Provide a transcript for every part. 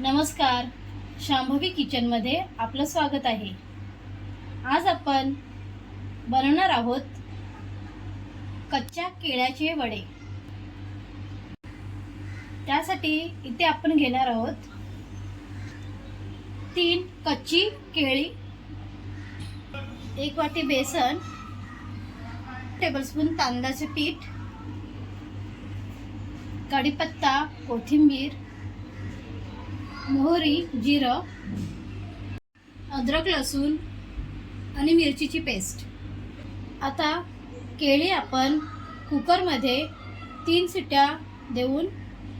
नमस्कार. शांभवी किचनमध्ये आपलं स्वागत आहे. आज आपण बनवणार आहोत कच्च्या केळ्याचे वडे. त्यासाठी इथे आपण घेणार आहोत तीन कच्ची केळी एक वाटी बेसन टेबलस्पून तांदळाचे पीठ कढीपत्ता कोथिंबीर मोहरी जिरं अद्रक लसूण आणि मिरचीची पेस्ट. आता केळी आपण कुकरमध्ये तीन सिट्या देऊन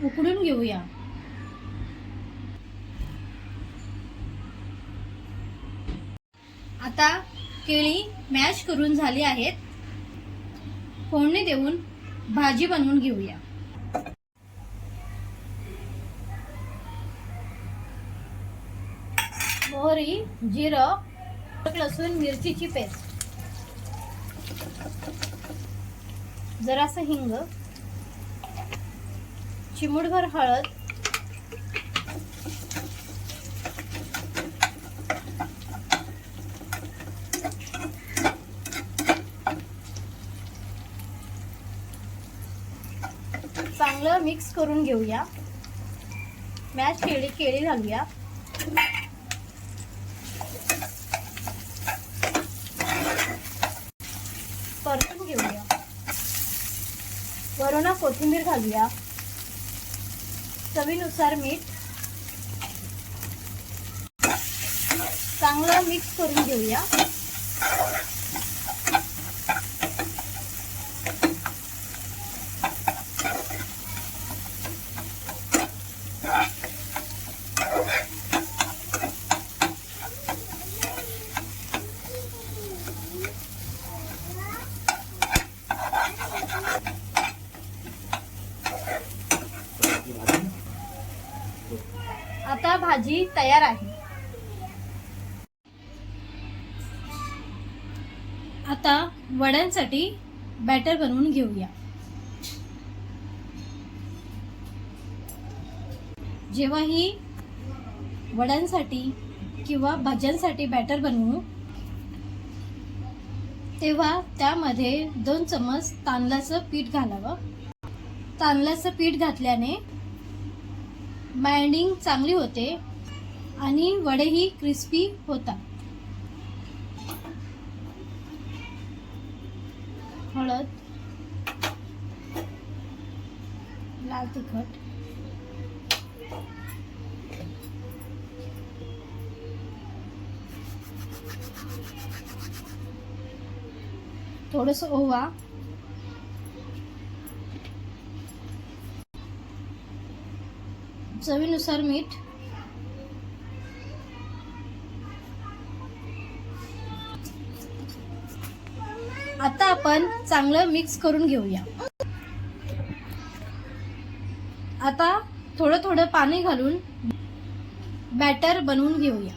उकडून घेऊया. आता केळी मॅश करून झाली आहेत. फोडणी देऊन भाजी बनवून घेऊया. मोहरी जिरं लसूण मिरचीची पेस्ट. जरासं हिंग चिमूटभर हळद चांगलं मिक्स करून घेऊया. मॅच केळी केळी घालूया परतून घेऊया वरून कोथिंबीर घालूया. चवीनुसार मीठ. चांगलं मिक्स करून घेऊया. आता भाजी तयार आहे. आता वड्यांसाठी बॅटर बनवून घेऊया. जेव्हा ही वड्यांसाठी किंवा भाज्यांसाठी बॅटर बनवू तेव्हा त्यामध्ये दोन चमच तांदळाचं पीठ घालावं. तांदळाचं पीठ घातल्याने बाइंडिंग चांगली होते आणि वडेही क्रिस्पी होतात. हळद लाल तिखट थोडंसं ओवा चवीनुसार मीठ. आता आपण चांगलं मिक्स करून घेऊया. आता थोडं थोडं पाणी घालून बॅटर बनवून घेऊया.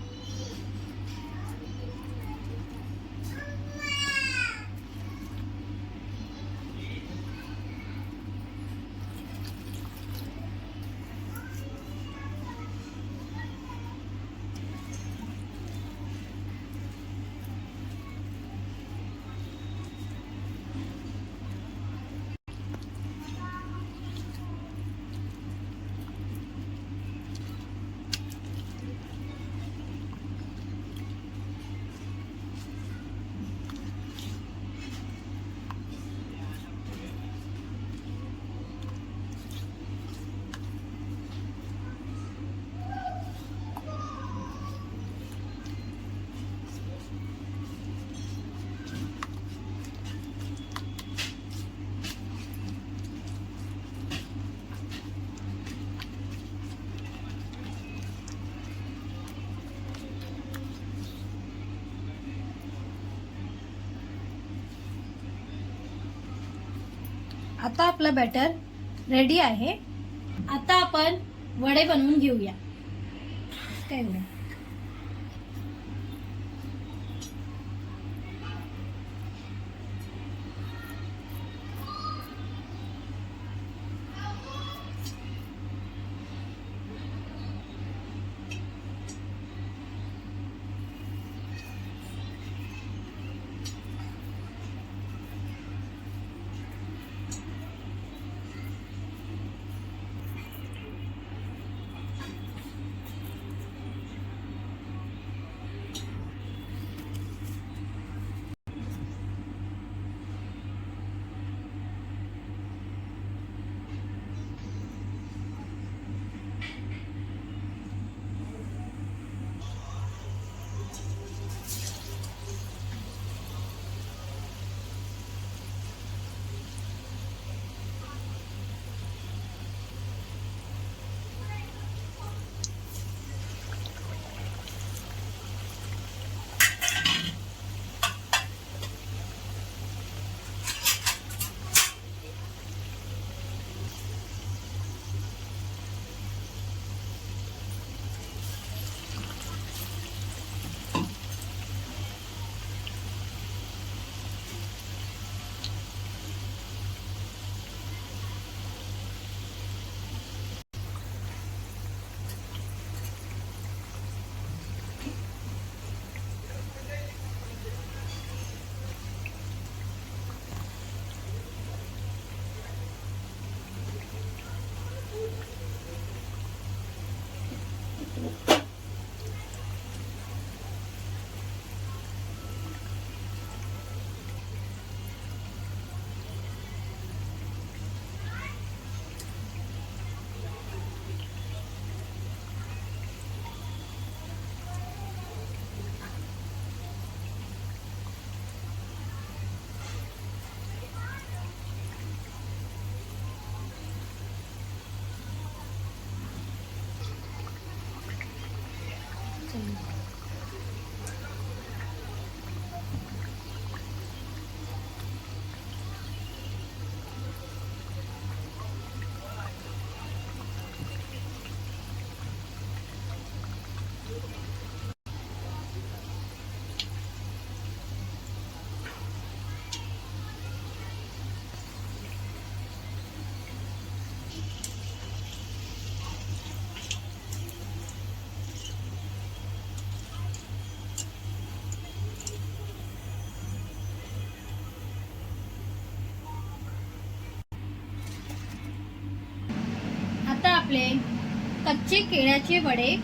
आता आपलं बॅटर रेडी आहे. आता आपण वडे बनवून घेऊया. काय एवढं? आपले कच्चे केळ्याचे वडे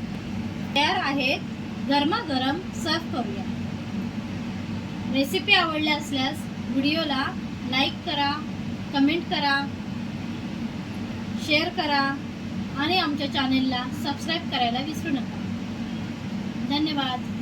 तयार आहेत. गरमागरम सर्व करूया. रेसिपी आवडल्या असल्यास व्हिडिओला लाईक करा कमेंट करा शेअर करा आणि आमच्या चॅनेलला सबस्क्राईब करायला विसरू नका. धन्यवाद.